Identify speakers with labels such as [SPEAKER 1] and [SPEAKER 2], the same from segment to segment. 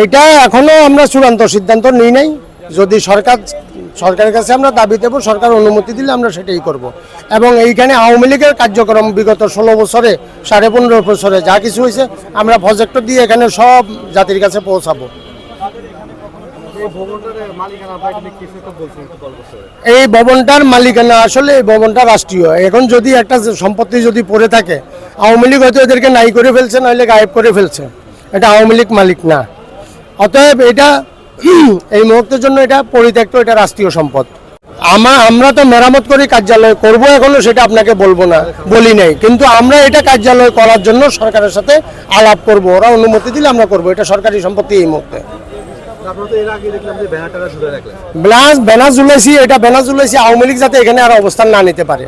[SPEAKER 1] এইটা এখনও আমরা চূড়ান্ত সিদ্ধান্ত নিই নাই। যদি সরকার সরকারের কাছে আমরা দাবি দেবো সরকার অনুমতি দিলে আমরা সেটাই করব। এবং এইখানে আওয়ামী লীগের কার্যক্রম বিগত ষোলো বছরে সাড়ে পনেরো বছরে যা কিছু হয়েছে আমরা প্রজেক্টর দিয়ে এখানে সব জাতির কাছে পৌঁছাবো। এই ভবনটার মালিকানা আসলে এই ভবনটা রাষ্ট্রীয়। এখন যদি একটা সম্পত্তি যদি পড়ে থাকে আওয়ামী লীগ হয়তো এদেরকে নাই করে ফেলছে নাহলে গায়েব করে ফেলছে। এটা আওয়ামী লীগ মালিক না। অতএব এটা এই মুহূর্তের জন্য এটা পরিত্যক্ত এটা রাষ্ট্রীয় সম্পদ। আমা আমরা তো মেরামত করে কার্যালয় করব এখনও সেটা আপনাকে বলব না বলি নাই। কিন্তু আমরা এটা কার্যালয় করার জন্য সরকারের সাথে আলাপ করব ওরা অনুমতি দিলে আমরা করব এটা সরকারি সম্পত্তি এই মুহূর্তে। ব্যানার ঝুলাইছি এটা ব্যানার ঝুলাইছি আওয়ামী লীগ যাতে এখানে আর অবস্থান না নিতে পারে।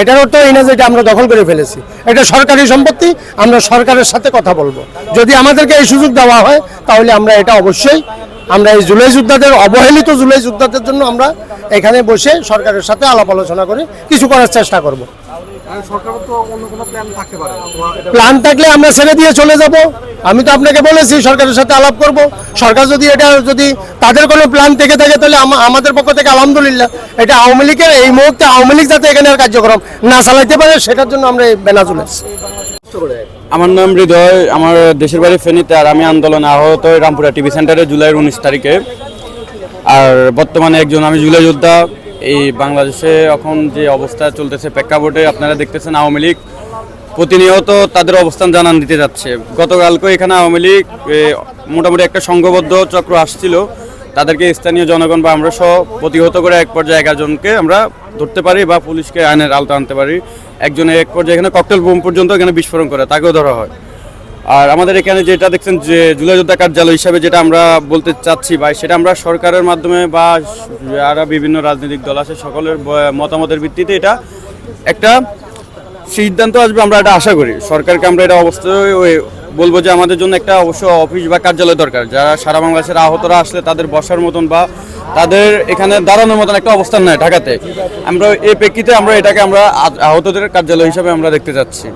[SPEAKER 1] এটার অর্থ এই না যে এটা আমরা দখল করে ফেলেছি। এটা সরকারি সম্পত্তি আমরা সরকারের সাথে কথা বলব। যদি আমাদেরকে এই সুযোগ দেওয়া হয় তাহলে আমরা এটা অবশ্যই আমরা এই জুলাই যোদ্ধাদের অবহেলিত জুলাই যোদ্ধাদের জন্য আমরা এখানে বসে সরকারের সাথে আলাপ আলোচনা করে কিছু করার চেষ্টা করব।
[SPEAKER 2] প্ল্যান
[SPEAKER 1] থাকলে আমরা ছেড়ে দিয়ে চলে যাব। আমি তো আপনাকে বলেছি, সরকারের সাথে আলাপ করব। সরকার যদি এটা, যদি তাদের কোনো প্ল্যান থেকে থাকে, তাহলে আমাদের পক্ষ থেকে আলহামদুলিল্লাহ, এটা আওয়ামী লীগের এই মুহূর্তে আওয়ামী লীগ যাতে এখানে আর কার্যক্রম না চালাইতে পারে, সেটার জন্য আমরা এই ব্যানার
[SPEAKER 2] কষ্ট
[SPEAKER 3] আমার নাম হৃদয়, আমার দেশের বাড়ি ফেনীতে, আর আমি আন্দোলনে আহত রামপুরা টিভি সেন্টারে জুলাইয়ের উনিশ তারিখে। আর বর্তমানে একজন আমি জুলাই যোদ্ধা, এই বাংলাদেশে এখন যে অবস্থা চলতেছে প্রেক্ষাপটে আপনারা দেখতেছেন আওয়ামী লীগ। প্রতিনিয়ত তাদের অবস্থান জানান দিতে যাচ্ছে। গতকালকে এখানে আওয়ামী লীগ মোটামুটি একটা সংঘবদ্ধ চক্র আসছিল। তাদেরকে স্থানীয় জনগণ বা আমরা সহ প্রতিহত করে এক পর্যায়ে এগারোজনকে আমরা ধরতে পারি বা পুলিশকে আইনের আলতা আনতে পারি। একজনে এক পর্যায়ে এখানে ককটেল বোম পর্যন্ত এখানে বিস্ফোরণ করে, তাকেও ধরা হয়। আর আমাদের এখানে যেটা দেখছেন যে জুলাই যোদ্ধা কার্যালয় হিসাবে যেটা আমরা বলতে চাচ্ছি ভাই সেটা আমরা সরকারের মাধ্যমে বা যারা বিভিন্ন রাজনৈতিক দল আছে, সকলের মতামতের ভিত্তিতে এটা একটা সিদ্ধান্ত আসবে, আমরা এটা আশা করি। সরকারকে আমরা এটা অবশ্যই বলব যে আমাদের জন্য একটা অবশ্য অফিস বা কার্যালয় দরকার। যারা সারা বাংলাদেশের আহতরা আসলে তাদের বসার মতন বা তাদের এখানে দাঁড়ানোর মতন একটা অবস্থান নেয় ঢাকাতে। আমরা এই প্রেক্ষিতে আমরা এটাকে আমরা আহতদের কার্যালয় হিসাবে আমরা দেখতে চাচ্ছি